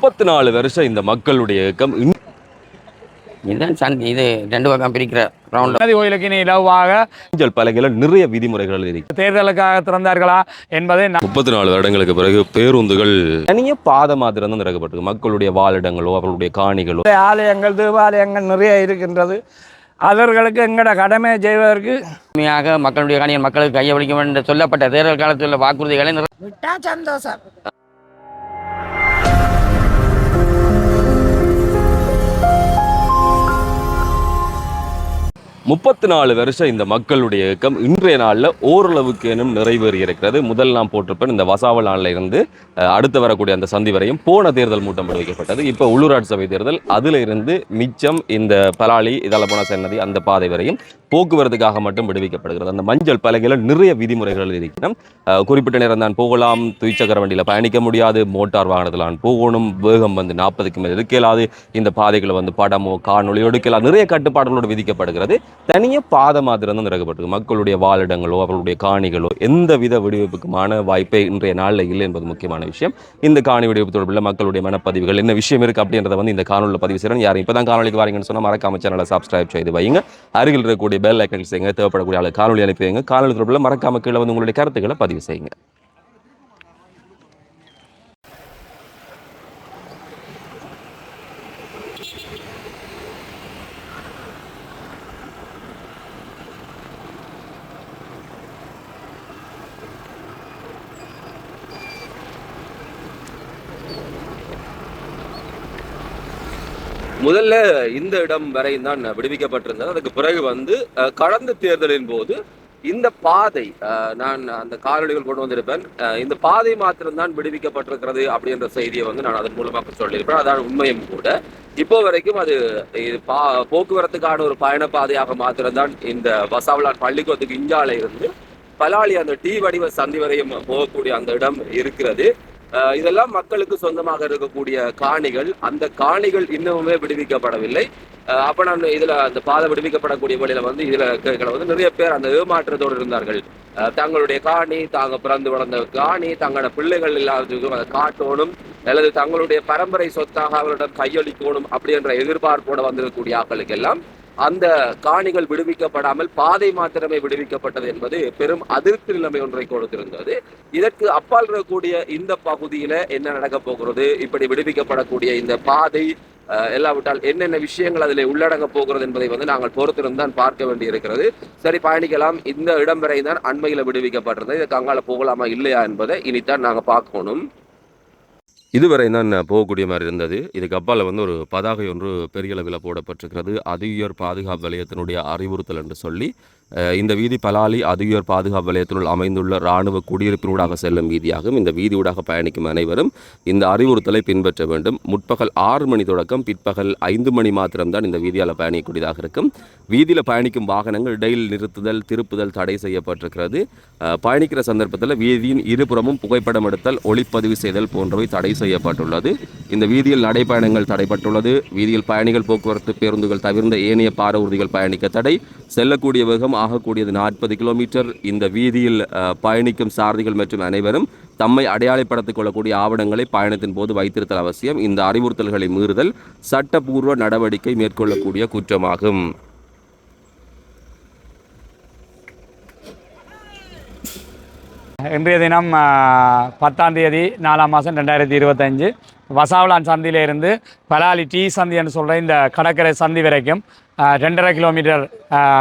முப்பத்தி நாலு வருஷம் இந்த மக்களுடைய இயக்கம் இதுதான் சன் இது ரெண்டு பக்கம் பிரிக்கிற ரவுண்ட் கோயிலுக்கு இனி இலவாக இஞ்சல் பலகையில் நிறைய விதிமுறைகள் இருக்கு. தேர்தலுக்காக திறந்தார்களா என்பதை முப்பத்தி நாலு வருடங்களுக்கு பிறகு பேருந்துகள் தனிய பாதை மாத்திரம் தான் திறக்கப்பட்டிருக்கு. மக்களுடைய வாழிடங்களோ அவர்களுடைய காணிகளோ. ஆலயங்கள் தேவாலயங்கள் நிறைய இருக்கின்றது. அவர்களுக்கு எங்களோட கடமையை செய்வதற்கு உண்மையாக மக்களுடைய காணிகள் மக்களுக்கு கையளிக்க வேண்டும் என்று சொல்லப்பட்ட தேர்தல் காலத்தில் உள்ள வாக்குறுதிகளை விட்டா சந்தோஷம். முப்பத்தி நாலு வருஷம் இந்த மக்களுடைய இயக்கம். இன்றைய நாளில் ஓரளவுக்கு எனும் நிறைவேறி இருக்கிறது. முதல் நாம் போட்டிருப்பேன். இந்த வசாவல் நாளில் இருந்து அடுத்து வரக்கூடிய அந்த சந்தி வரையும் போன தேர்தல் மூட்டம் விடுவிக்கப்பட்டது இப்போ உள்ளூராட்சி சபை தேர்தல் அதில் இருந்து மிச்சம் இந்த பலாலி இதால போன சன்னதி அந்த பாதை வரையும் போக்குவரத்துக்காக மட்டும் விடுவிக்கப்படுகிறது. அந்த மஞ்சள் பலகையில் நிறைய விதிமுறைகள் இருக்கணும் குறிப்பிட்ட நேரம் தான் போகலாம். துய்ச்சக்கர வண்டியில் பயணிக்க முடியாது. மோட்டார் வாகனத்தில் நான் போகணும். வேகம் வந்து நாற்பதுக்கு மேல் இருக்க இந்த பாதைகளை வந்து படமோ காணொலியோ எடுக்கலாம். நிறைய கட்டுப்பாடுகளோடு விதிக்கப்படுகிறது. தனியாக பாதை மாத்திரம் தான் திறக்கப்பட்டிருக்கு. மக்களுடைய வாழிடங்களோ அவர்களுடைய காணிகளோ எந்த வித விடுவிப்புக்குமான வாய்ப்பே இன்றைய நாளில் இல்லை என்பது முக்கியமான விஷயம். இந்த காணி விடுவிப்பு தொடர்பில் மக்களுடைய மனப்பதிவுகள் என்ன விஷயம் இருக்குது அப்படின்றத வந்து இந்த காணொலியில் பதிவு செய்கிறேன் யாரும் இப்போ தான் காணொலிக்கு வாரீங்கன்னு சொன்னால் மறக்காம சேனலை சப்ஸ்கிரைப் செய்து வைங்க அருகில் இருக்கக்கூடிய பெல் ஐக்கன் செய்யுங்க. தேவைப்படக்கூடிய ஆளு காணொலி அனுப்பி வைங்க காணொலி தொடர்பில் மறக்காம கீழே வந்து உங்களுடைய கருத்துக்களை பதிவு செய்யுங்க. முதல்ல இந்த இடம் வரை தான் விடுவிக்கப்பட்டிருந்தது. அதுக்கு பிறகு வந்து கடந்த தேர்தலின் போது இந்த பாதை நான் அந்த காணொலிகள் கொண்டு வந்திருப்பேன். இந்த பாதை மாத்திரம்தான் விடுவிக்கப்பட்டிருக்கிறது அப்படின்ற செய்தியை வந்து நான் அதன் மூலமாக சொல்லியிருப்பேன். அதான் உண்மையும் கூட. இப்போ வரைக்கும் அது இது பா போக்குவரத்துக்கான ஒரு பயண பாதையாக மாத்திரம்தான் இந்த வசாவலான் பள்ளிக்கூடத்துக்கு இஞ்சால இருந்து பலாலி அந்த டி வடிவ சந்தி வரையும் போகக்கூடிய அந்த இடம் இருக்கிறது. இதெல்லாம் மக்களுக்கு சொந்தமாக இருக்கக்கூடிய காணிகள். அந்த காணிகள் இன்னமுமே விடுவிக்கப்படவில்லை. அப்ப நான் இதுல அந்த பாதை விடுவிக்கப்படக்கூடிய வழியில வந்து இதுல கேட்கல வந்து நிறைய பேர் அந்த ஏமாற்றத்தோடு இருந்தார்கள். அஹ் தங்களுடைய காணி தாங்க பிறந்து வளர்ந்த காணி தங்களோட பிள்ளைகள் இல்லாததுக்கும் அதை காட்டணும் அல்லது தங்களுடைய பரம்பரை சொத்தாக அவர்களிடம் கையளிக்கணும் அப்படின்ற எதிர்பார்ப்போட வந்திருக்கக்கூடிய ஆட்களுக்கு எல்லாம் அந்த காணிகள் விடுவிக்கப்படாமல் பாதை மாத்திரமே விடுவிக்கப்பட்டது என்பது பெரும் அதிருப்தி நிலைமை ஒன்றை கொடுத்திருந்தது. இதற்கு அப்பால் இருக்கக்கூடிய இந்த பகுதியில என்ன நடக்க போகிறது? இப்படி விடுவிக்கப்படக்கூடிய இந்த பாதை எல்லாவிட்டால் என்னென்ன விஷயங்கள் அதில் உள்ளடங்க போகிறது என்பதை வந்து நாங்கள் பொறுத்திருந்தான் பார்க்க வேண்டி இருக்கிறது சரி பயணிக்கலாம். இந்த இடம் வரை தான் அண்மையில் விடுவிக்கப்பட்டிருந்தது. இதுக்கு அங்கால போகலாமா இல்லையா என்பதை இனித்தான் நாங்கள் பார்க்கணும். இதுவரை தான் போகக்கூடிய மாதிரி இருந்தது. இதுக்கு அப்பால் வந்து ஒரு பதாகை ஒன்று பெரிய அளவில் போடப்பட்டிருக்கிறது. அதியுயர் பாதுகாப்பு வலயத்தினுடைய அறிவுறுத்தல் என்று சொல்லி இந்த வீதி பலாலி அதியுயர் பாதுகாப்பு வலயத்தினுள் அமைந்துள்ள இராணுவ குடியிருப்பினூடாக செல்லும் வீதியாகும். இந்த வீதியூடாக பயணிக்கும் அனைவரும் இந்த அறிவுறுத்தலை பின்பற்ற வேண்டும். முற்பகல் ஆறு மணி தொடக்கம் பிற்பகல் ஐந்து மணி மாத்திரம்தான் இந்த வீதியால் பயணிக்கக்கூடியதாக இருக்கும். வீதியில் பயணிக்கும் வாகனங்கள் இடையில் நிறுத்துதல் திருப்புதல் தடை செய்யப்பட்டிருக்கிறது. பயணிக்கிற சந்தர்ப்பத்தில் வீதியின் இருபுறமும் புகைப்படம் எடுத்தல் ஒளிப்பதிவு செய்தல் போன்றவை தடை செய்யப்பட்டுள்ளது. இந்த வீதியில் நடைப்பயணங்கள் தடைப்பட்டுள்ளது. வீதியில் பயணிகள் போக்குவரத்து பேருந்துகள் தவிர்ந்த ஏனைய பார ஊர்திகள் பயணிக்க தடை. செல்லக்கூடிய வேகம் ஆகக்கூடியது. நாற்பது கிலோமீட்டர் இந்த வீதியில் பயணிக்கும் சாரதிகள் மற்றும் அனைவரும் தம்மை அடையாளப்படுத்திக் கொள்ளக்கூடிய ஆவணங்களை பயணத்தின் போது வைத்திருத்தல் அவசியம். இந்த அறிவுறுத்தல்களை மீறுதல் சட்டப்பூர்வ நடவடிக்கை மேற்கொள்ளக்கூடிய குற்றமாகும். இன்றைய தினம் பத்தாம் தேதி நாலாம் மாதம் ரெண்டாயிரத்தி இருபத்தஞ்சு வசாவலான் சந்தியிலிருந்து பலாலி டீ சந்தி என்று சொல்கிற இந்த கடற்கரை சந்தி வரைக்கும் ரெண்டரை கிலோமீட்டர்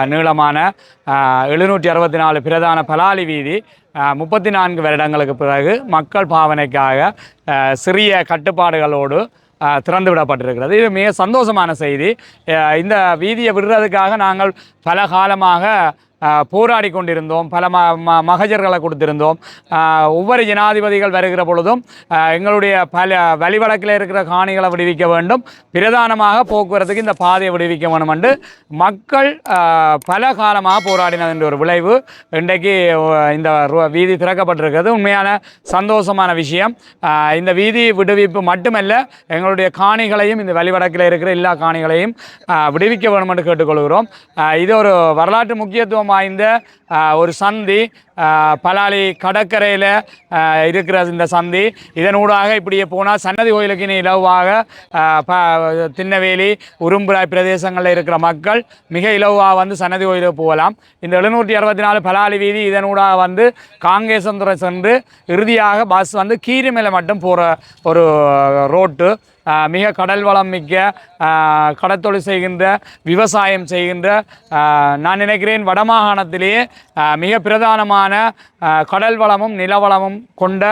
நீளமான எழுநூற்றி அறுபத்தி நாலு பிரதான பலாலி வீதி முப்பத்தி நான்கு வருடங்களுக்கு பிறகு மக்கள் பாவனைக்காக சிறிய கட்டுப்பாடுகளோடு திறந்து விடப்பட்டிருக்கிறது இது மிக சந்தோஷமான செய்தி. இந்த வீதியை விடுறதுக்காக நாங்கள் பல காலமாக போராடி கொண்டிருந்தோம். பல ம ம மகஜர்களை கொடுத்திருந்தோம். ஒவ்வொரு ஜனாதிபதிகள் வருகிற பொழுதும் எங்களுடைய பல வழிவழக்கில் இருக்கிற காணிகளை விடுவிக்க வேண்டும். பிரதானமாக போக்குவரத்துக்கு இந்த பாதையை விடுவிக்க வேண்டும் என்று மக்கள் பல காலமாக போராடினது என்ற ஒரு விளைவு இன்றைக்கு இந்த வீதி திறக்கப்பட்டிருக்கிறது. உண்மையான சந்தோஷமான விஷயம். இந்த வீதி விடுவிப்பு மட்டுமல்ல எங்களுடைய காணிகளையும் இந்த வழிவடக்கில் இருக்கிற எல்லா காணிகளையும் விடுவிக்க வேண்டும் என்று கேட்டுக்கொள்கிறோம். இது ஒரு வரலாற்று முக்கியத்துவம் வாய்ந்த ஒரு சந்தி பலாலி கடற்கரையில் இருக்கிற இந்த சந்தி. இதனூடாக இப்படியே போனால் சன்னதி கோயிலுக்கு இனி இலவாக ப- திண்ணவேலி உரும்புராய் பிரதேசங்களில் இருக்கிற மக்கள் மிக இலவாக வந்து சன்னதி கோயிலுக்கு போகலாம். இந்த எழுநூற்றி அறுபத்தி நாலு பலாலி வீதி இதனூடாக வந்து காங்கேசந்துறை சென்று இறுதியாக பஸ் வந்து கீரிமலை மட்டும் போகிற ஒரு ரோட்டு மிக கடல் வளம் மிக்க கடத்தொழில் செய்கின்ற விவசாயம் செய்கின்ற நான் நினைக்கிறேன் வடமாகாணத்திலேயே மிக பிரதானமான வளமான கடல் வளமும் நிலவளமும் கொண்ட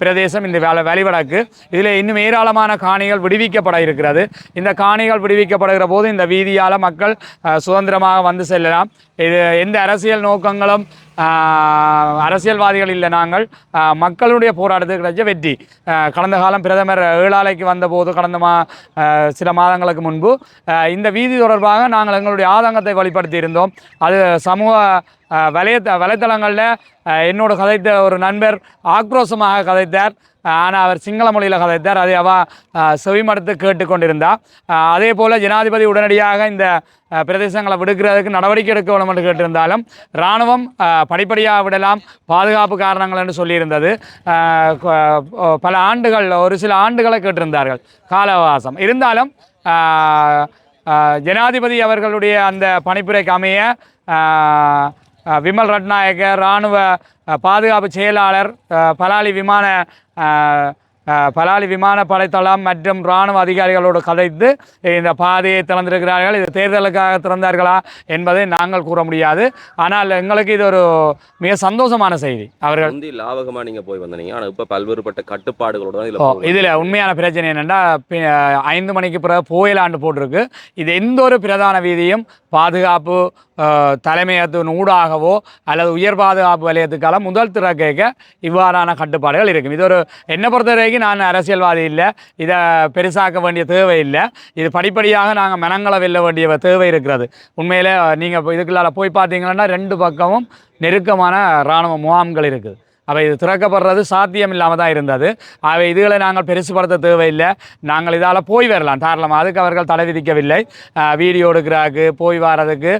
பிரதேசம் இந்த வேலை வழிவடக்கு இதில் இன்னும் ஏராளமான காணிகள் விடுவிக்கப்பட இருக்கிறது. இந்த காணிகள் விடுவிக்கப்படுகிற போது இந்த வீதியால் மக்கள் சுதந்திரமாக வந்து செல்லலாம். இது எந்த அரசியல் நோக்கங்களும் அரசியல்வாதிகள் இல்லை நாங்கள். மக்களுடைய போராட்டத்துக்கு கிடைச்ச வெற்றி. கடந்த காலம் பிரதமர் ஏழாலைக்கு வந்தபோது கடந்த மா சில மாதங்களுக்கு முன்பு இந்த வீதி தொடர்பாக நாங்கள் எங்களுடைய ஆதங்கத்தை வெளிப்படுத்தி இருந்தோம். அது சமூக வலைய வலைத்தளங்களில் என்னோட கதைத்த ஒரு நண்பர் ஆக்ரோஷமாக கதைத்தார். ஆனால் அவர் சிங்கள மொழியில் கதைத்தார். அதை அவ ஆஹ் செவிமடுத்து கேட்டுக்கொண்டிருந்தா. அதே போல் ஜனாதிபதி உடனடியாக இந்த பிரதேசங்களை விடுக்கிறதுக்கு நடவடிக்கை எடுக்க வேண்டும் என்று கேட்டிருந்தாலும் இராணுவம் படிப்படியாக விடலாம் பாதுகாப்பு காரணங்கள் என்று சொல்லியிருந்தது. பல ஆண்டுகள் ஒரு சில ஆண்டுகளை கேட்டிருந்தார்கள் கால அவகாசம் இருந்தாலும் ஜனாதிபதி அவர்களுடைய அந்த பணிப்புரைக்கு அமைய விமல் ரட்நாயகர் இராணுவ பாதுகாப்பு செயலாளர் பலாலி விமான பலாலி விமான படைத்தளம் மற்றும் இராணுவ அதிகாரிகளோடு கதைத்து இந்த பாதையை திறந்திருக்கிறார்கள். இது தேர்தலுக்காக திறந்தார்களா என்பதை நாங்கள் கூற முடியாது. ஆனால் எங்களுக்கு இது ஒரு மிக சந்தோஷமான செய்தி. அவர்கள் முந்தி லாபகமா நீங்க போய் வந்தீங்க ஆனா இப்ப பல்வேறுபட்ட கட்டுப்பாடுகளோட இதுல உண்மையான பிரச்சனை என்னென்னா ஐந்து மணிக்கு பிறகு புயலாண்டு போட்டிருக்கு. இது எந்த ஒரு பிரதான வீதியும் பாதுகாப்பு அஹ், தலைமையகத்தின் ஊடாகவோ அல்லது உயர் பாதுகாப்பு வலயத்துக்கால முதல் திறக்க இவ்வாறான கட்டுப்பாடுகள் இருக்கும். இது ஒரு என்னை பொறுத்த வரைக்கும் நான் அரசியல்வாதி இல்லை. இதை பெருசாக்க வேண்டிய தேவை இல்லை. இது படிப்படியாக நாங்கள் மனங்களை வெல்ல வேண்டிய தேவை இருக்கிறது. உண்மையிலே நீங்கள் இதுக்குள்ளால் போய் பார்த்தீங்கன்னா ரெண்டு பக்கமும் நெருக்கமான இராணுவ முகாம்கள் இருக்குது. அவை இது திறக்கப்படுறது சாத்தியம் இல்லாமல் தான் இருந்தது. அவை இதுகளை நாங்கள் பெருசுபடுத்த தேவையில்லை. நாங்கள் இதால் போய் வரலாம். தாராளமாக அதுக்கு அவர்கள் தடை விதிக்கவில்லை. வீடியோ எடுக்கிறாக்கு போய் வர்றதுக்கு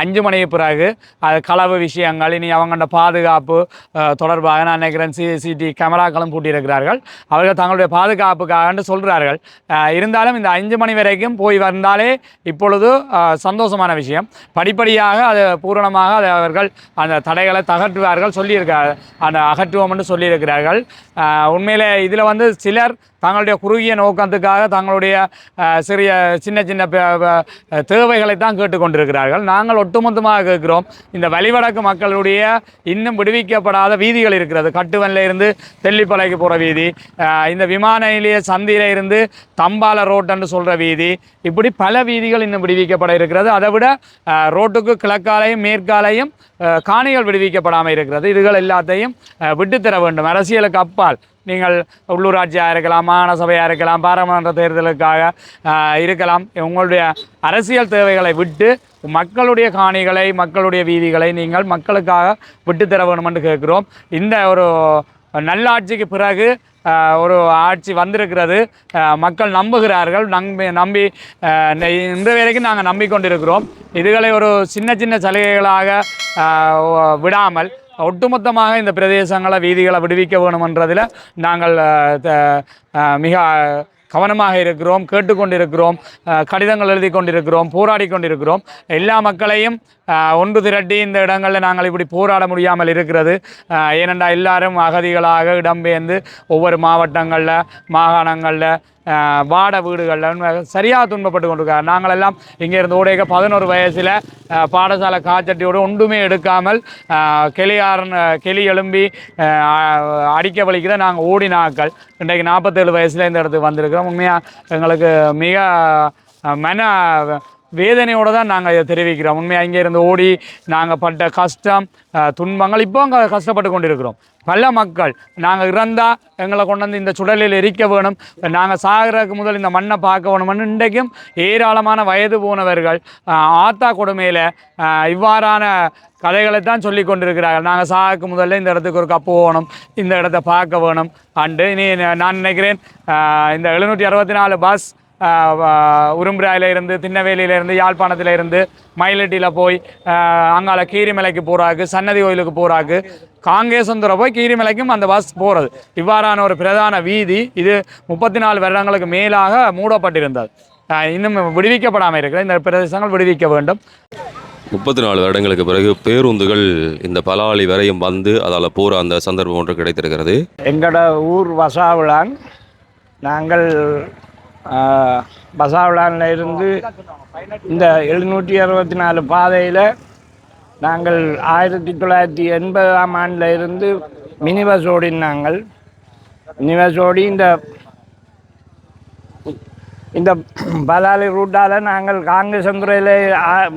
அஞ்சு மணிக்கு பிறகு அது களவு விஷயங்கள் இனி அவங்களோட பாதுகாப்பு தொடர்பாக நான் நினைக்கிறேன் சிசிடி கேமராக்களும் கூட்டியிருக்கிறார்கள் அவர்கள் தங்களுடைய பாதுகாப்புக்காக சொல்கிறார்கள் இருந்தாலும் இந்த அஞ்சு மணி வரைக்கும் போய் வந்தாலே இப்பொழுது சந்தோஷமான விஷயம். படிப்படியாக அது பூரணமாக அதை அவர்கள் அந்த தடைகளை தகற்றுவார்கள் சொல்லியிருக்கார் அதை அகற்றுவோம் என்று சொல்லியிருக்கிறார்கள் உண்மையில் இதில் வந்து சிலர் தங்களுடைய குறுகிய நோக்கத்துக்காக தங்களுடைய சிறிய சின்ன சின்ன தேவைகளை தான் கேட்டுக்கொண்டிருக்கிறார்கள். நாங்கள் ஒட்டுமொத்தமாக கேட்கிறோம் இந்த வழிவடக்கு மக்களுடைய இன்னும் விடுவிக்கப்படாத வீதிகள் இருக்கிறது. கட்டுவனில் இருந்து தெல்லிப்பளைக்கு போகிற வீதி இந்த விமான நிலைய சந்தியில் இருந்து தம்பால ரோட்டுன்னு சொல்கிற வீதி இப்படி பல வீதிகள் இன்னும் விடுவிக்கப்பட இருக்கிறது. அதை விட ரோட்டுக்கு கிழக்காலையும் மேற்காலையும் காணிகள் விடுவிக்கப்படாமல் இருக்கிறது. இதுகள் எல்லாத்தையும் ஆஹ் விட்டுத்தர வேண்டும். அரசியலுக்கு அப்பால் நீங்கள் உள்ளூராட்சியாக இருக்கலாம் மாநசபையாக இருக்கலாம் பாராளுமன்ற தேர்தலுக்காக இருக்கலாம். உங்களுடைய அரசியல் தேவைகளை விட்டு மக்களுடைய காணிகளை மக்களுடைய வீதிகளை நீங்கள் மக்களுக்காக விட்டுத்தர வேண்டும் என்று கேட்குறோம். இந்த ஒரு நல்லாட்சிக்கு பிறகு ஒரு ஆட்சி வந்திருக்கிறது. மக்கள் நம்புகிறார்கள். நம்பி நம்பி இந்த- வரைக்கும் நாங்கள் நம்பிக்கொண்டிருக்கிறோம். இதுகளை ஒரு சின்ன சின்ன சலுகைகளாக விடாமல் ஒட்டுமொத்தமாக இந்த பிரதேசங்களை வீதிகளை விடுவிக்க வேணுமென்றதில் நாங்கள் த- மிக கவனமாக இருக்கிறோம் கேட்டுக்கொண்டிருக்கிறோம் கடிதங்கள் எழுதி கொண்டிருக்கிறோம் போராடி கொண்டிருக்கிறோம். எல்லா மக்களையும் ஒன்று திரட்டி இந்த இடங்களில் நாங்கள் இப்படி போராட முடியாமல் இருக்கிறது. ஏனென்றால் எல்லாரும் அகதிகளாக இடம்பெயர்ந்து ஒவ்வொரு மாவட்டங்களில் மாகாணங்களில் வாட வீடுகளில் சரியாக துன்பப்பட்டு கொண்டிருக்காங்க நாங்கள் எல்லாம் இங்கே இருந்து ஓடைக்க பதினோரு வயசில் பாடசாலை காச்சட்டியோடு ஒன்றுமே எடுக்காமல் கெளியாரன் கெளி எழும்பி அடிக்க வலிக்கிற நாங்கள் ஓடினாக்கள் இன்றைக்கு நாற்பத்தேழு வயசில் இந்த இடத்துக்கு வந்திருக்கிறோம். உண்மையாக எங்களுக்கு மிக மன வேதனையோடு தான் நாங்கள் இதை தெரிவிக்கிறோம். உண்மையாக இங்கே இருந்து ஓடி நாங்கள் பட்ட கஷ்டம் துன்பங்கள் இப்போ அங்கே கஷ்டப்பட்டு கொண்டிருக்கிறோம். பல மக்கள் நாங்கள் இறந்தால் எங்களை கொண்டு வந்து இந்த சுடலில் எரிக்க வேணும். நாங்கள் சாகிறதுக்கு முதல் இந்த மண்ணை பார்க்க வேணும்னு இன்றைக்கும் ஏராளமான வயது போனவர்கள் ஆத்தா கொடுமையில் இவ்வாறான கதைகளை தான் சொல்லி கொண்டிருக்கிறார்கள். நாங்கள் சாகுக்கு முதல்ல இந்த இடத்துக்கு ஒரு கப்பு போகணும் இந்த இடத்த பார்க்க வேணும். அண்டு இனி நான் நினைக்கிறேன் இந்த எழுநூற்றி அறுபத்தி நாலு பஸ் உரும்புராயில இருந்து திண்ணவேலியில இருந்து யாழ்ப்பாணத்தில் இருந்து மயிலட்டியில் போய் அங்கால கீரிமலைக்கு போகிறாக்கு சன்னதி கோயிலுக்கு போகிறாக்கு காங்கேசந்துறை போய் கீரிமலைக்கும் அந்த பஸ் போகிறது இவ்வாறான ஒரு பிரதான வீதி இது முப்பத்தி நாலு வருடங்களுக்கு மேலாக மூடப்பட்டிருந்தது. இன்னும் விடுவிக்கப்படாமல் இருக்கிற இந்த பிரதேசங்கள் விடுவிக்க வேண்டும். முப்பத்தி நாலு வருடங்களுக்கு பிறகு பேருந்துகள் இந்த பலாலி வரையும் வந்து அதால் போகிற அந்த சந்தர்ப்பம் ஒன்று கிடைத்திருக்கிறது. எங்களோட ஊர் வசாவிளான் நாங்கள் பசாவிளான்ல இருந்து இந்த எழுநூற்றி அறுபத்தி நாலு பாதையில் நாங்கள் ஆயிரத்தி தொள்ளாயிரத்தி எண்பதாம் ஆண்டில் இருந்து மினி பஸ் ஓடினாங்கள் மினி பஸ் ஓடி இந்த இந்த பலாலி ரூட்டால் நாங்கள் காங்கேசந்துறையில்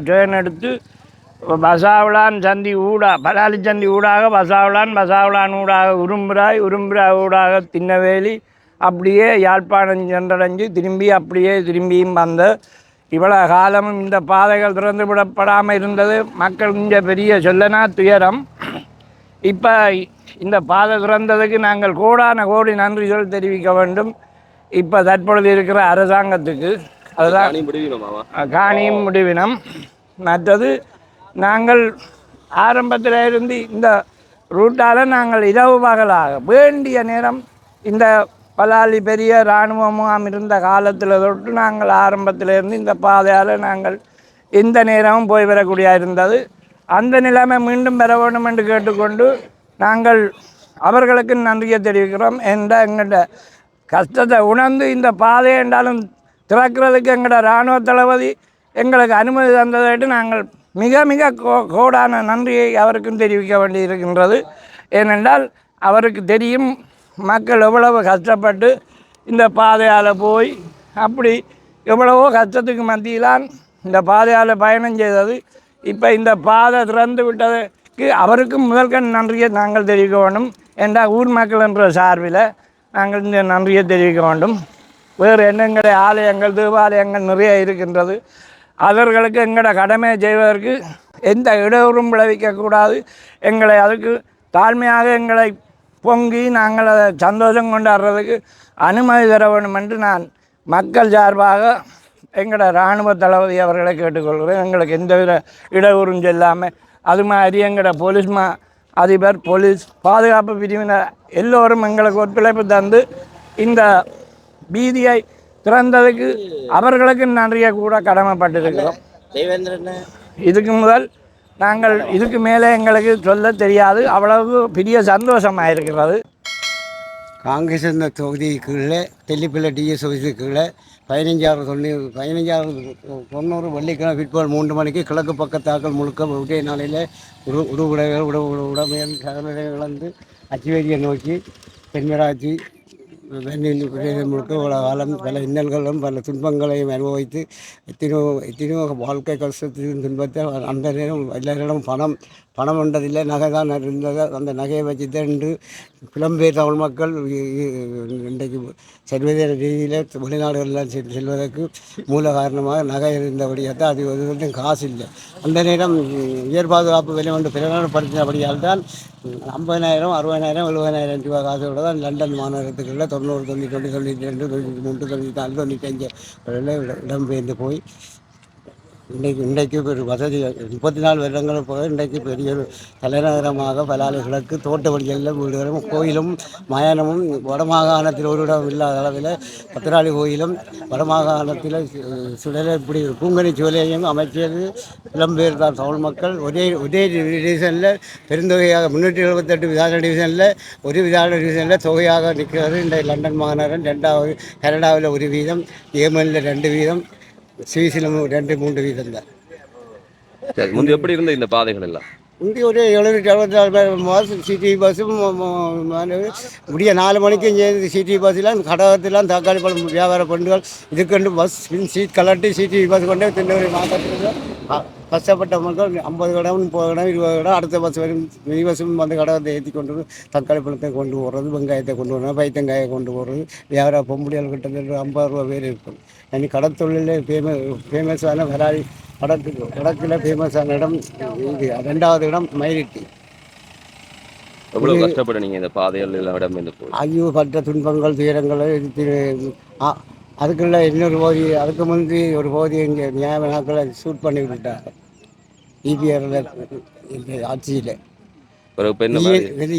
ட்ரெயின் எடுத்து பசாவளான் சந்தி ஊடா பலாலி சந்தி ஊடாக பசாவளான் பசாவிளான் ஊடாக உரும்புராய் உரும்புராய் ஊடாக திண்ணவேலி அப்படியே யாழ்ப்பாணம் சென்றடைஞ்சு திரும்பி அப்படியே திரும்பியும் வந்த இவ்வளோ காலமும் இந்த பாதைகள் திறந்து விடப்படாமல் இருந்தது. மக்கள் இங்கே பெரிய சொல்லனா துயரம். இப்போ இந்த பாதை திறந்ததுக்கு நாங்கள் கோடான கோடி நன்றிகள் தெரிவிக்க வேண்டும். இப்போ தற்பொழுது இருக்கிற அரசாங்கத்துக்கு அதுதான் காணியும் முடிவினம் மற்றது நாங்கள் ஆரம்பத்தில் இருந்து இந்த ரூட்டால் நாங்கள் இரவு பகலாக வேண்டிய நேரம் இந்த பலாலி பெரிய இராணுவமும் இருந்த காலத்தில் தொட்டு நாங்கள் ஆரம்பத்திலேருந்து இந்த பாதையால் நாங்கள் இந்த நேரமும் போய் வரக்கூடிய இருந்தது. அந்த நிலைமை மீண்டும் பெற வேண்டும் என்று கேட்டுக்கொண்டு நாங்கள் அவர்களுக்கு நன்றியை தெரிவிக்கிறோம். என்ற எங்கள்கிட்ட கஷ்டத்தை உணர்ந்து இந்த பாதை என்றாலும் திறக்கிறதுக்கு எங்களோட இராணுவ தளபதி எங்களுக்கு அனுமதி தந்ததாയിട്ട് நாங்கள் மிக மிக கோ கோடான நன்றியை அவருக்கும் தெரிவிக்க வேண்டி இருக்கின்றது ஏனென்றால் அவருக்கு தெரியும் மக்கள் எவ்வளவு கஷ்டப்பட்டு இந்த பாதையால் போய் அப்படி எவ்வளவோ கஷ்டத்துக்கு மத்தியிலான் இந்த பாதையால் பயணம் செய்தது. இப்போ இந்த பாதை திறந்து விட்டதுக்கு அவருக்கும் முதல்கண் நன்றியை நாங்கள் தெரிவிக்க வேண்டும். என்றால் ஊர் மக்கள் என்ற சார்பில் நாங்கள் இந்த நன்றியை தெரிவிக்க வேண்டும். வேறு எண்ணங்களை ஆலயங்கள் தேவாலயங்கள் நிறைய இருக்கின்றது. அவர்களுக்கு எங்களோட கடமையை செய்வதற்கு எந்த இடையூறும் விளைவிக்கக்கூடாது. எங்களை அதுக்கு தாழ்மையாக எங்களை பொங்கி நாங்கள் அதை சந்தோஷம் கொண்டாடுறதுக்கு அனுமதி தர வேண்டும் என்று நான் மக்கள் சார்பாக எங்களோட இராணுவ தளபதி அவர்களை கேட்டுக்கொள்கிறேன். எங்களுக்கு எந்தவித இடையூறும் செல்லாமல் அது மாதிரி எங்களோட போலீஸ் மா அதிபர் போலீஸ் பாதுகாப்பு பிரிவினர் எல்லோரும் எங்களுக்கு ஒத்துழைப்பு தந்து இந்த பீதியை திறந்ததுக்கு அவர்களுக்கு நன்றியை கூட கடமைப்பட்டிருக்கிறோம். இதுக்கு முதல் நாங்கள் இதுக்கு மேலே எங்களுக்கு சொல்ல தெரியாது. அவ்வளவு பெரிய சந்தோஷமாக இருக்கிறது காங்கிரஸ் இந்த தொகுதிக்குள்ளே தெல்லிப்பிள்ளை டிஎஸ் ஆஃபீஸுக்குள்ளே பதினஞ்சாறு தொண்ணூறு பதினஞ்சாறு தொண்ணூறு வெள்ளிக்கிழமை பிற்பகல் மூன்று மணிக்கு கிழக்கு பக்கத்தாக்கள் முழுக்க ஒரே நாளையில் உரு உருவுடைகள் உட உடமையல் சகல இழந்து அச்சுவேரியை நோக்கி தென்மராட்சி வெண்ணில் முழுக்க பல காலம் பல இன்னல்களும் பல துன்பங்களையும் அனுபவித்து எத்தனையோ எத்தனையோ வாழ்க்கை கஷ்டத்தையும் துன்பத்தை அந்த நேரம் எல்லாரிடம் பணம் பணம் என்றதில்லை நகை தான் இருந்தது. அந்த நகையை வச்சு தான் இன்று புலம்பெயர் தமிழ் மக்கள் இன்றைக்கு சர்வதேச ரீதியில் வெளிநாடுகளில் செல்வதற்கு மூல காரணமாக நகை இருந்தபடியாக தான் அது ஒரு வந்து காசு இல்லை. அந்த நேரம் உயர் பாதுகாப்பு விலை ஒன்று பிரகடனப்படுத்தினபடியால் தான் ஐம்பதாயிரம் அறுபதாயிரம் எழுபதாயிரம் ரூபாய் காசோட தான் லண்டன் மாநகரத்துக்குள்ள தொண்ணூறு தொண்ணூற்றி தொண்ணூற்றி ரெண்டு தொண்ணூற்றி மூன்று தொண்ணூற்றி நாலு தொண்ணூற்றி அஞ்சு இடம்பெயர்ந்து போய் இன்றைக்கு இன்றைக்கு ஒரு வசதி முப்பத்தி நாலு வருடங்கள் போக இன்றைக்கு பெரிய ஒரு தலைநகரமாக பலாலி தோட்ட வழிகளில் வீடுகளும் கோயிலும் மயானமும் வடமாகாணத்தில் ஒரு இடம் இல்லாத அளவில் பத்திராளி கோயிலும் வடமாகாணத்தில் சுடலை இப்படி பூங்கனி சோலையும் அமைச்சது. புலம்பெயர் தான் தமிழ் மக்கள். ஒரே ஒரே டிவிஷனில் பெருந்தொகையாக முன்னூற்றி எழுபத்தெட்டு விதான டிவிஷனில் ஒரு விதான டிவிஷனில் தொகையாக நிற்கிறது. இந்த லண்டன் மாநகரம் ரெண்டாவது கனடாவில் ஒரு வீதம் ஏமனில் ரெண்டு வீதம். சுவிஸிலும் ரெண்டு மூன்று வீதம் தான். சரி முந்தி எப்படி இருந்த இந்த பாதைகள் எல்லாம் இங்கே ஒரு எழுநூற்றி நாலு மாதம் சிட்டி பஸ்ஸும் முடிய நாலு மணிக்கு இங்கே சிட்டி பஸ்ஸெலாம் கடகத்திலாம் தக்காளி பழம் வியாபார பண்ணுகள் இதுக்கண்டு பஸ் சீட் கலட்டி சிட்டி பஸ் கொண்டு திருநெல்வேலி மாவட்டத்தில் கஷ்டப்பட்ட மக்கள் ஐம்பது கடம் முப்பது கடம் இருபது கடம் அடுத்த பஸ் வரும். மினி பஸ்ஸும் வந்து கடகத்தை ஏற்றி கொண்டு வந்து தக்காளி பழத்தை கொண்டு போகிறது வெங்காயத்தை கொண்டு வரணும் பைத்தங்காயை கொண்டு போகிறது வியாபார பொம்புடியால் கிட்டத்தட்ட ஐம்பது ரூபா பேர் இருக்கும். எனக்கு கடத்தொழிலே ஃபேமஸ் ஃபேமஸான வராளி வடக்கு வடக்கில் ஃபேமஸான இடம் இது. ரெண்டாவது இடம் மயிலிட்டி எவ்வளவு கஷ்டப்பட்டு நீங்க இந்த எல்லாம் இடம் ஐயோ பட்ட துன்பங்கள் துயரங்கள் அதுக்குள்ள இன்னொரு பகுதி அதுக்கு முந்தி ஒரு பகுதி இங்கே நியாய நாட்களை ஷூட் பண்ணி விட்டாங்க இபிஆரில் ஆட்சியில்.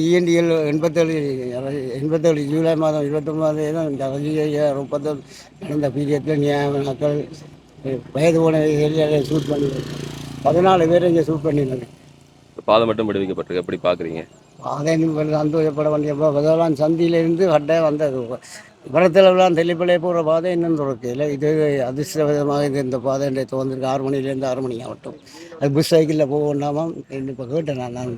இஎன்டிஎல் எண்பத்தேழு எண்பத்தேழு ஜூலை மாதம் இருபத்தொம்பது தான் முப்பத்தேழு நடந்த பீரியடில் நியாய நாட்கள் வயது போன ஏரியாவில் ஷூட் பண்ணி பதினாலு பேர் இங்கே ஷூட் பண்ணியிருந்தாங்க பாதை மட்டும் விடுவிக்கப்பட்டிருக்கு. எப்படி பார்க்குறீங்க அதை சந்தோஷப்பட வேண்டிய சந்தியிலிருந்து வட்ட வந்தது. வரத்தளவுலாம் தெளிப்பலையே போகிற பாதை இன்னும் இல்லை இது அதிர்ஷ்டவிதமாக இது இந்த பாதை இன்றைய துவந்திருக்கு. ஆறு மணிலேருந்து ஆறு மணி ஆகட்டும். அது புஷ் சைக்கிளில் போக வேண்டாமாம் இப்போ கேட்டேன் நான். நான்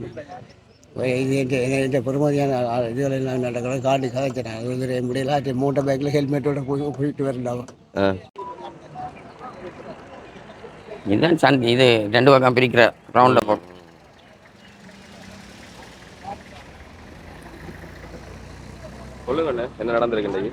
இது இந்த இந்த பெருமதியான இதுகள் எல்லாம் நடக்கிறோம் காட்டு கதைச்சேன் அது முடியல ஆச்சு மூட்டை பைக்கில் ஹெல்மெட்டோட போய் போயிட்டு வரலாம் இதுதான் சந்தி இது ரெண்டு பக்கம் பிரிக்கிற ரவுண்டில் போ சொல்லுங்கண்ணே என்ன நடந்திருக்கு இன்னைக்கு?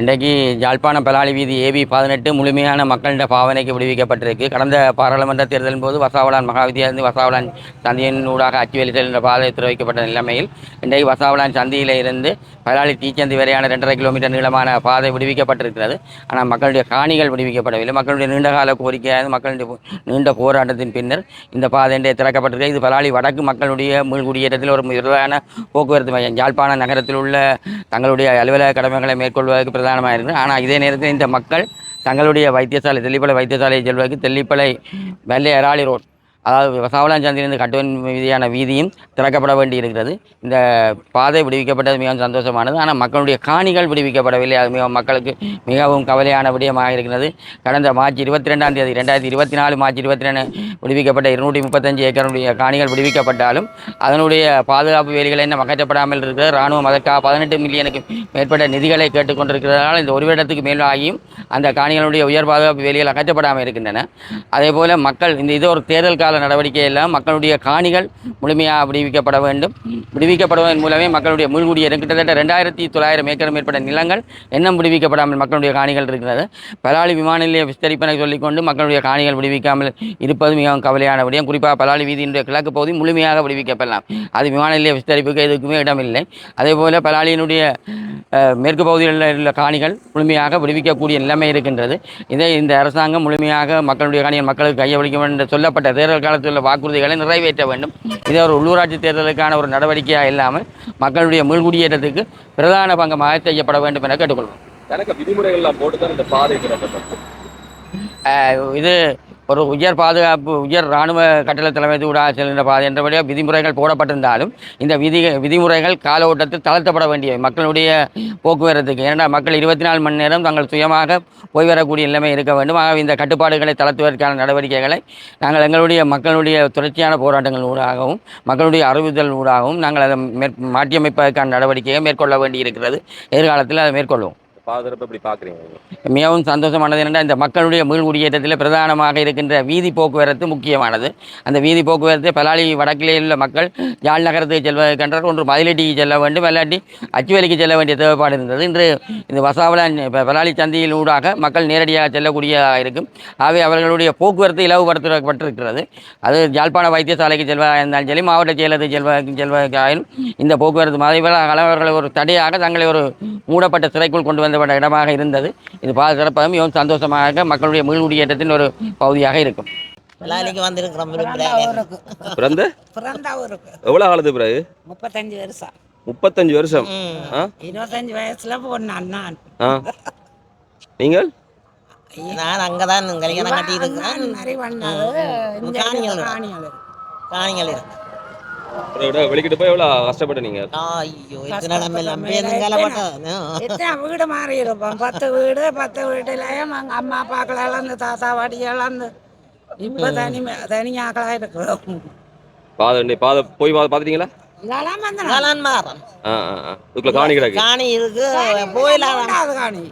இன்றைக்கு ஜாழ்ப்பாணம் பலாலி வீதி ஏபி பதினெட்டு முழுமையான மக்களிட பாவனைக்கு விடுவிக்கப்பட்டிருக்கு. கடந்த பாராளுமன்ற தேர்தலின் போது வசாவலான் மகாவித்தியாலயம் வசாவலான் சந்தியின் ஊடாக அச்சுவேலி செல்கின்ற பாதை திறவைக்கப்பட்ட நிலைமையில் இன்றைக்கு வசாவலான் சந்தியில் இருந்து பலாளி தீச்சந்தி வரையான ரெண்டரை கிலோமீட்டர் நீளமான பாதை விடுவிக்கப்பட்டிருக்கிறது. ஆனால் மக்களுடைய காணிகள் விடுவிக்கப்படவில்லை. மக்களுடைய நீண்டகால கோரிக்கையாக மக்களுடைய நீண்ட போராட்டத்தின் பின்னர் இந்த பாதை இன்றைய திறக்கப்பட்டிருக்கு. இது பலாளி வடக்கு மக்களுடைய மீள்குடியேற்றத்தில் ஒரு பிரதான போக்குவரத்து மையம். யாழ்ப்பாண நகரத்தில் உள்ள தங்களுடைய அலுவலக கடமைகளை மேற்கொள்வதற்கு பிரதானமாக இருக்குது ஆனால் இதே நேரத்தில் இந்த மக்கள் தங்களுடைய வைத்தியசாலை தெல்லிப்பளை வைத்தியசாலையை செல்வதற்கு தெல்லிப்பளை வெள்ளை அராளி ரோட். அதாவது வசாவலாஞ்சந்திலிருந்து கட்டுவன் வீதியான வீதியும் திறக்கப்பட வேண்டி இருக்கிறது இந்த பாதை விடுவிக்கப்பட்டது மிகவும் சந்தோஷமானது. ஆனால் மக்களுடைய காணிகள் விடுவிக்கப்படவில்லை. அது மிகவும் மக்களுக்கு மிகவும் கவலையான விடயமாக இருக்கிறது. கடந்த மார்ச் இருபத்தி ரெண்டாம் தேதி ரெண்டாயிரத்தி இருபத்தி நாலு மார்ச் இருபத்தி ரெண்டு விடுவிக்கப்பட்ட இருநூற்றி முப்பத்தஞ்சு ஏக்கருடைய காணிகள் விடுவிக்கப்பட்டாலும் அதனுடைய பாதுகாப்பு வேலிகள் என்ன அகற்றப்படாமல் இருக்கிறது. இராணுவம் அதற்காக பதினெட்டு மில்லியனுக்கு மேற்பட்ட நிதிகளை கேட்டுக்கொண்டிருக்கிறதால் இந்த ஒரு வருடத்துக்கு மேல் ஆகியும் அந்த காணிகளுடைய உயர் பாதுகாப்பு வேலிகள் அகற்றப்படாமல் இருக்கின்றன. அதே போல மக்கள் இந்த இது ஒரு தேர்தல் கால நடவடிக்கை எல்லாம் மக்களுடைய காணிகள் முழுமையாக விடுவிக்கப்பட வேண்டும். விடுவிக்கப்படுவதன் மூலமே மக்களுடைய மூழ்குடிய கிட்டத்தட்ட ரெண்டாயிரத்தி தொள்ளாயிரம் ஏக்கர் மேற்பட்ட நிலங்கள் இன்னும் விடுவிக்கப்படாமல் மக்களுடைய காணிகள் இருக்கிறது. பலாளி விமான நிலைய விஸ்தரிப்பனை சொல்லிக்கொண்டு மக்களுடைய காணிகள் விடுவிக்காமல் இருப்பது மிகவும் கவலையான விடயம். குறிப்பாக பலாளி வீதியினுடைய கிழக்கு பகுதி முழுமையாக விடுவிக்கப்படலாம். அது விமான நிலைய விஸ்தரிப்புக்கு எதுக்குமே இடமில்லை. அதே போல பலாளியினுடைய மேற்கு பகுதிகளில் உள்ள காணிகள் முழுமையாக விடுவிக்கக்கூடிய நிலைமை இருக்கின்றது. இதை இந்த அரசாங்கம் முழுமையாக மக்களுடைய காணிகள் மக்களுக்கு கையளிக்க வேண்டும் என்று சொல்லப்பட்ட தேர்தல் காலத்தில் வாக்குறுதிகளை நிறைவேற்ற வேண்டும். இது ஒரு உள்ளூராட்சி தேர்தலுக்கான ஒரு நடவடிக்கையாக இல்லாமல் மக்களுடைய மீள்குடியேற்றத்துக்கு பிரதான பங்கமாக செய்யப்பட வேண்டும் என கேட்டுக்கொள்வோம் எனக்கு விதிமுறைகள்லாம் போட்டு தான் இந்த பாதை இது ஒரு உயர் பாதுகாப்பு உயர் இராணுவ கட்டளை தலைமைத்துவடாக செல்கின்ற பாதை என்றபடியாக விதிமுறைகள் போடப்பட்டிருந்தாலும் இந்த விதி விதிமுறைகள் கால ஓட்டத்தில் தளர்த்தப்பட வேண்டிய மக்களுடைய போக்குவரத்துக்கு. ஏனென்றால் மக்கள் இருபத்தி நாலு மணி நேரம் தங்கள் சுயமாக போய் வரக்கூடிய நிலைமை இருக்க வேண்டும். ஆகவே இந்த கட்டுப்பாடுகளை தளர்த்துவதற்கான நடவடிக்கைகளை நாங்கள் எங்களுடைய மக்களுடைய தொடர்ச்சியான போராட்டங்கள் ஊடாகவும் மக்களுடைய அறிவுதல் ஊடாகவும் நாங்கள் அதை மேற் மாற்றியமைப்பதற்கான நடவடிக்கையை மேற்கொள்ள வேண்டி இருக்கிறது எதிர்காலத்தில் அதை மேற்கொள்வோம். பாதை திறப்பு பார்க்குறீங்க மிகவும் சந்தோஷமானது என்னென்றால் இந்த மக்களுடைய மீள்குடியேற்றத்தில் பிரதானமாக இருக்கின்ற வீதி போக்குவரத்து முக்கியமானது. அந்த வீதி போக்குவரத்து பலாலி வடக்கிலே உள்ள மக்கள் யாழ் நகரத்துக்கு செல்வதற்கென்றால் ஒன்று மதிலட்டிக்கு செல்ல வேண்டும் இல்லாட்டி அச்சுவேலிக்கு செல்ல வேண்டிய தேவைப்பாடு இருந்தது. இன்று இந்த வசாவலான் பலாளி சந்தையில் ஊடாக மக்கள் நேரடியாக செல்லக்கூடியதாக இருக்கும் ஆகவே அவர்களுடைய போக்குவரத்து இலவுபடுத்தப்பட்டிருக்கிறது அது யாழ்ப்பாண வைத்தியசாலைக்கு செல்வதாக இருந்தாலும் சரி மாவட்ட செயலகத்துக்கு செல்வதற்கு செல்வதற்காக இந்த போக்குவரத்து மாதிரி அவர்களை ஒரு தடையாக தங்களை ஒரு மூடப்பட்ட சிறைக்குள் கொண்டு வந்தப்பட்ட இடமாக இருந்தது. இது பாதுகாப்பதும் மிகவும் சந்தோஷமாக மக்களுடைய மீள்குடியேற்றத்தின் ஒரு பகுதியாக இருக்கும். வந்திருக்கிறோம் பிறந்த ஊருக்கு. எவ்வளோ காலத்து பிறகு? முப்பத்தஞ்சு வருஷம். முப்பத்தஞ்சு வருஷம். இருபத்தஞ்சு வயசுல நான். ஆ. நீங்கள்? நான் அங்கதான் கல்யாணம் கட்டி இங்க காணிகள் காணிகள் காணிகள் இருக்கு வெளிக்கிட்டு போய் கஷ்டப்பட்ட நீங்க ஐயோ இத்தனை நம்ம எல்லாம் பேருங்கலப்பட்ட எத்தனை வீடு மாறி இருப்போம் பத்து வீடு பத்து வீட்டுலயும் எங்க அம்மா அப்பாக்கள் இழந்து தாத்தா வாடி இழந்து. இப்ப தனி தனியாக்களா இருக்கிறோம். பாதை பாதை போய் பாதை பார்த்துட்டீங்களா இதெல்லாம் வந்து காலான் மாறம் ஆ ஆ ஆ. இதுக்குள்ள காணி இருக்கு. போயிடலாம். காணி.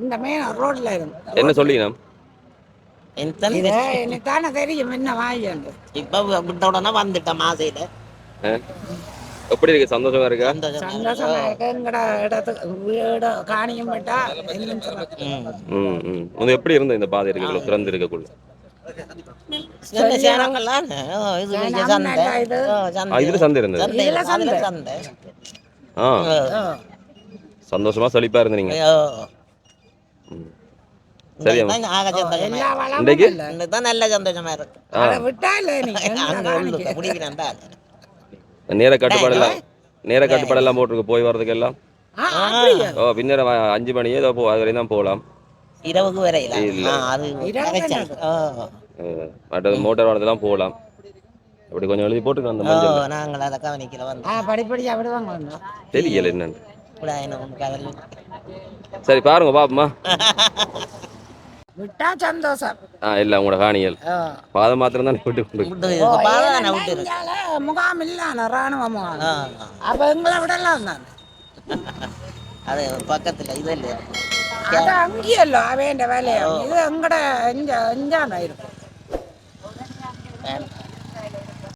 இந்த மெயின் ரோட்ல இருந்து என்ன சொல்லிங்க எனக்கு தானே தெரியும். என்ன வாங்கிட்டு இப்ப விட்ட உடனே வந்துட்டேன் மாசையில எப்படி இருக்கு? சந்தோஷமா இருக்கா? சந்தோஷமா இருக்கு. இடத்துக்கு வீடு காணியும் விட்டா ம். இது எப்படி இருந்த இந்த பாதை இருக்குள்ள திறந்து இருக்கக்குள்ள? இதுல சந்தை இருந்தது. ஆ. சந்தோஷமா செழிப்பா இருந்தீங்க. இருக்கு. நல்ல சந்தோஷமா இருக்கு. அதை விட்டா இல்லை நேர கட்டுப்பாடு எல்லாம் நேர கட்டுப்பாடு எல்லாம் போட்டிருக்கு போய் வர்றதுக்கு எல்லாம்? ஓ பின்னர் வ- அஞ்சு மணி ஏதோ போ அது வரையும் தான் போகலாம். இரவுக்கு வரையில? மற்றது மோட்டார் வாகனத்தெல்லாம் போகலாம். அப்படி கொஞ்சம் எழுதி போட்டுருக்கோம் அந்த மஞ்சள். நாங்கள் அதை கவனிக்கல வந்து. படிப்படியா விடுவாங்க. தெரியல என்னன்னு. சரி பாருங்க பாப்பமா விட்டா சந்தோஷம். ஆ இல்லை உங்களோட காணிகள். பாதம் மாத்திரம் தான் விட்டு கொண்டு முகாம் இல்லான ராணுவ முகாம். அப்ப எங்களை விடலாம் தானே அது பக்கத்துல இது இல்லையா? அது அங்கேயല്ലോ அவன் வேலையா? இது எங்கட இங்க இஞ்சான இருக்கும்.